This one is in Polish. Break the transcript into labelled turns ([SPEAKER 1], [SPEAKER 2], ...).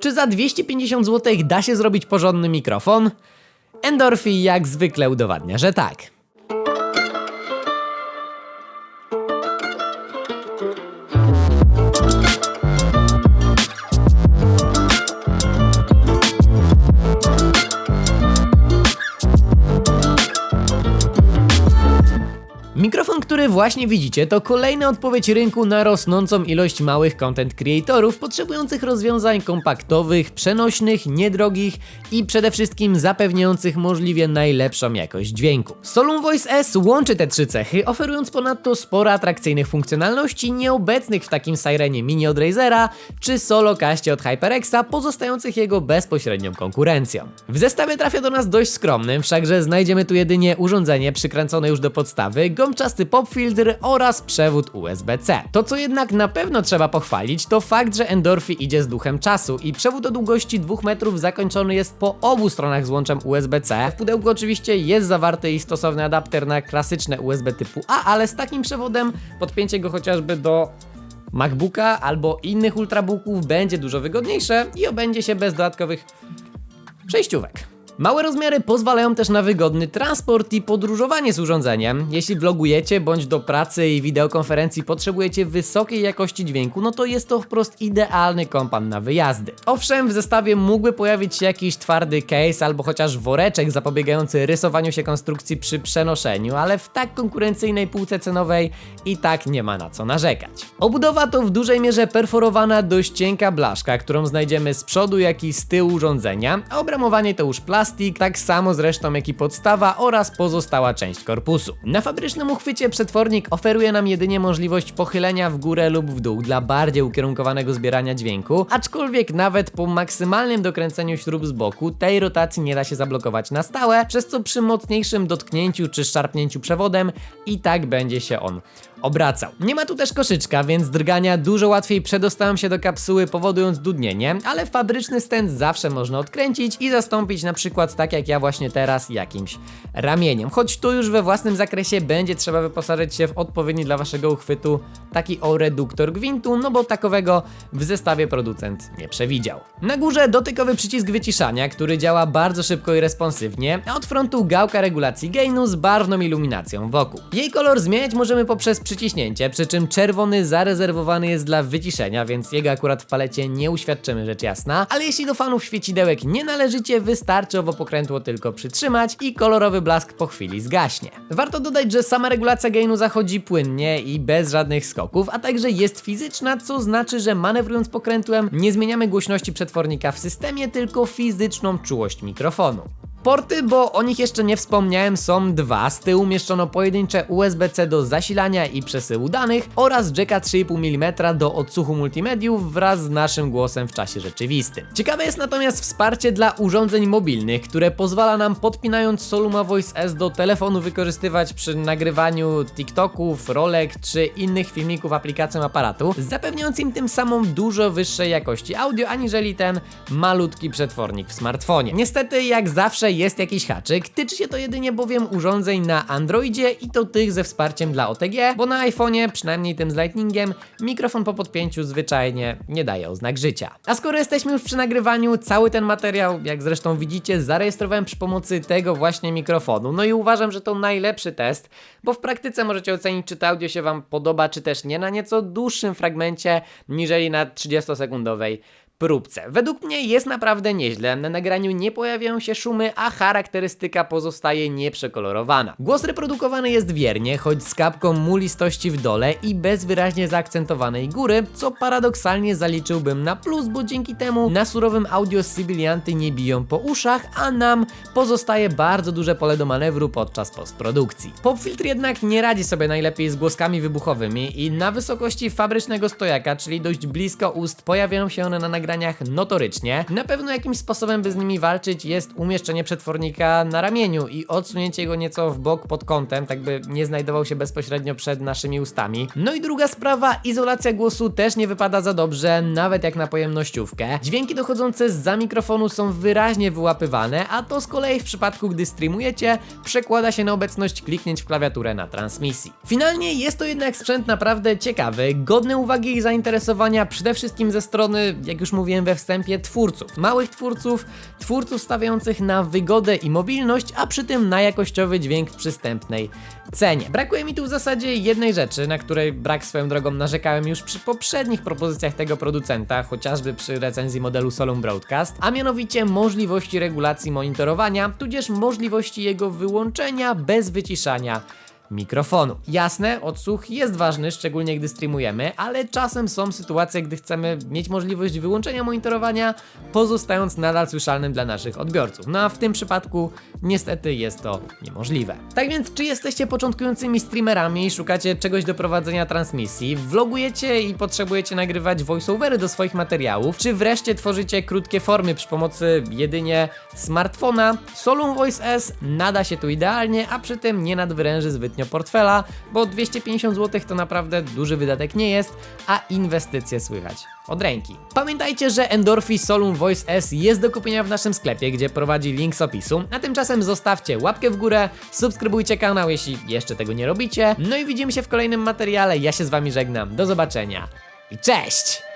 [SPEAKER 1] Czy za 250 zł da się zrobić porządny mikrofon? Endorfi jak zwykle udowadnia, że tak. Który właśnie widzicie, to kolejna odpowiedź rynku na rosnącą ilość małych content creatorów potrzebujących rozwiązań kompaktowych, przenośnych, niedrogich i przede wszystkim zapewniających możliwie najlepszą jakość dźwięku. Solum Voice S łączy te trzy cechy, oferując ponadto sporo atrakcyjnych funkcjonalności nieobecnych w takim Sirenie Mini od Razera czy Solo Caście od HyperXa, pozostających jego bezpośrednią konkurencją. W zestawie trafia do nas dość skromnym, wszakże znajdziemy tu jedynie urządzenie przykręcone już do podstawy, gąbczasty popfiltr oraz przewód USB-C. To co jednak na pewno trzeba pochwalić to fakt, że Endorfi idzie z duchem czasu i przewód o długości 2 metrów zakończony jest po obu stronach złączem USB-C. W pudełku oczywiście jest zawarty i stosowny adapter na klasyczne USB typu A, ale z takim przewodem podpięcie go chociażby do MacBooka albo innych ultrabooków będzie dużo wygodniejsze i obędzie się bez dodatkowych przejściówek. Małe rozmiary pozwalają też na wygodny transport i podróżowanie z urządzeniem. Jeśli vlogujecie bądź do pracy i wideokonferencji potrzebujecie wysokiej jakości dźwięku, no to jest to wprost idealny kompan na wyjazdy. Owszem, w zestawie mógłby pojawić się jakiś twardy case albo chociaż woreczek zapobiegający rysowaniu się konstrukcji przy przenoszeniu, ale w tak konkurencyjnej półce cenowej i tak nie ma na co narzekać. Obudowa to w dużej mierze perforowana dość cienka blaszka, którą znajdziemy z przodu jak i z tyłu urządzenia, a obramowanie to już plastik, tak samo zresztą jak i podstawa oraz pozostała część korpusu. Na fabrycznym uchwycie przetwornik oferuje nam jedynie możliwość pochylenia w górę lub w dół dla bardziej ukierunkowanego zbierania dźwięku, aczkolwiek nawet po maksymalnym dokręceniu śrub z boku tej rotacji nie da się zablokować na stałe, przez co przy mocniejszym dotknięciu czy szarpnięciu przewodem i tak będzie się on obracał. Nie ma tu też koszyczka, więc drgania dużo łatwiej przedostają się do kapsuły powodując dudnienie, ale fabryczny stent zawsze można odkręcić i zastąpić na przykład tak jak ja właśnie teraz jakimś ramieniem. Choć tu już we własnym zakresie będzie trzeba wyposażyć się w odpowiedni dla waszego uchwytu taki o reduktor gwintu, no bo takowego w zestawie producent nie przewidział. Na górze dotykowy przycisk wyciszania, który działa bardzo szybko i responsywnie, a od frontu gałka regulacji gainu z barwną iluminacją wokół. Jej kolor zmieniać możemy poprzez przyciśnięcie, przy czym czerwony zarezerwowany jest dla wyciszenia, więc jego akurat w palecie nie uświadczymy rzecz jasna, ale jeśli do fanów świecidełek nie należycie, wystarczy owo pokrętło tylko przytrzymać i kolorowy blask po chwili zgaśnie. Warto dodać, że sama regulacja gainu zachodzi płynnie i bez żadnych skoków, a także jest fizyczna, co znaczy, że manewrując pokrętłem nie zmieniamy głośności przetwornika w systemie, tylko fizyczną czułość mikrofonu. Porty, bo o nich jeszcze nie wspomniałem, są dwa. Z tyłu umieszczono pojedyncze USB-C do zasilania i przesyłu danych oraz jacka 3,5 mm do odsłuchu multimediów wraz z naszym głosem w czasie rzeczywistym. Ciekawe jest natomiast wsparcie dla urządzeń mobilnych, które pozwala nam podpinając Soluma Voice S do telefonu wykorzystywać przy nagrywaniu TikToków, rolek czy innych filmików aplikacją aparatu, zapewniając im tym samą dużo wyższej jakości audio aniżeli ten malutki przetwornik w smartfonie. Niestety jak zawsze jest jakiś haczyk, tyczy się to jedynie bowiem urządzeń na Androidzie i to tych ze wsparciem dla OTG, bo na iPhone'ie, przynajmniej tym z Lightningiem, mikrofon po podpięciu zwyczajnie nie daje oznak życia. A skoro jesteśmy już przy nagrywaniu, cały ten materiał, jak zresztą widzicie, zarejestrowałem przy pomocy tego właśnie mikrofonu. No i uważam, że to najlepszy test, bo w praktyce możecie ocenić, czy to audio się Wam podoba, czy też nie na nieco dłuższym fragmencie, niżeli na 30-sekundowej próbce. Według mnie jest naprawdę nieźle, na nagraniu nie pojawiają się szumy, a charakterystyka pozostaje nieprzekolorowana. Głos reprodukowany jest wiernie, choć z kapką mulistości w dole i bez wyraźnie zaakcentowanej góry, co paradoksalnie zaliczyłbym na plus, bo dzięki temu na surowym audio sybilianty nie biją po uszach, a nam pozostaje bardzo duże pole do manewru podczas postprodukcji. Popfiltr jednak nie radzi sobie najlepiej z głoskami wybuchowymi i na wysokości fabrycznego stojaka, czyli dość blisko ust, pojawiają się one na nagraniu nagraniach notorycznie. Na pewno jakimś sposobem, by z nimi walczyć, jest umieszczenie przetwornika na ramieniu i odsunięcie go nieco w bok pod kątem, tak by nie znajdował się bezpośrednio przed naszymi ustami. No i druga sprawa, izolacja głosu też nie wypada za dobrze, nawet jak na pojemnościówkę. Dźwięki dochodzące za mikrofonu są wyraźnie wyłapywane, a to z kolei w przypadku, gdy streamujecie, przekłada się na obecność kliknięć w klawiaturę na transmisji. Finalnie jest to jednak sprzęt naprawdę ciekawy, godny uwagi i zainteresowania przede wszystkim ze strony, jak już mówiłem we wstępie, twórców. Małych twórców, twórców stawiających na wygodę i mobilność, a przy tym na jakościowy dźwięk w przystępnej cenie. Brakuje mi tu w zasadzie jednej rzeczy, na której brak swoją drogą narzekałem już przy poprzednich propozycjach tego producenta, chociażby przy recenzji modelu Solum Broadcast, a mianowicie możliwości regulacji monitorowania, tudzież możliwości jego wyłączenia bez wyciszania mikrofonu. Jasne, odsłuch jest ważny, szczególnie gdy streamujemy, ale czasem są sytuacje, gdy chcemy mieć możliwość wyłączenia monitorowania, pozostając nadal słyszalnym dla naszych odbiorców. No a w tym przypadku niestety jest to niemożliwe. Tak więc, czy jesteście początkującymi streamerami i szukacie czegoś do prowadzenia transmisji, vlogujecie i potrzebujecie nagrywać voiceovery do swoich materiałów, czy wreszcie tworzycie krótkie formy przy pomocy jedynie smartfona, Solum Voice S nada się tu idealnie, a przy tym nie nadwyręży zbytnio portfela, bo 250 zł to naprawdę duży wydatek nie jest, a inwestycje słychać od ręki. Pamiętajcie, że Endorphi Solum Voice S jest do kupienia w naszym sklepie, gdzie prowadzi link z opisu, a tymczasem zostawcie łapkę w górę, subskrybujcie kanał, jeśli jeszcze tego nie robicie, no i widzimy się w kolejnym materiale, ja się z wami żegnam, do zobaczenia. I cześć!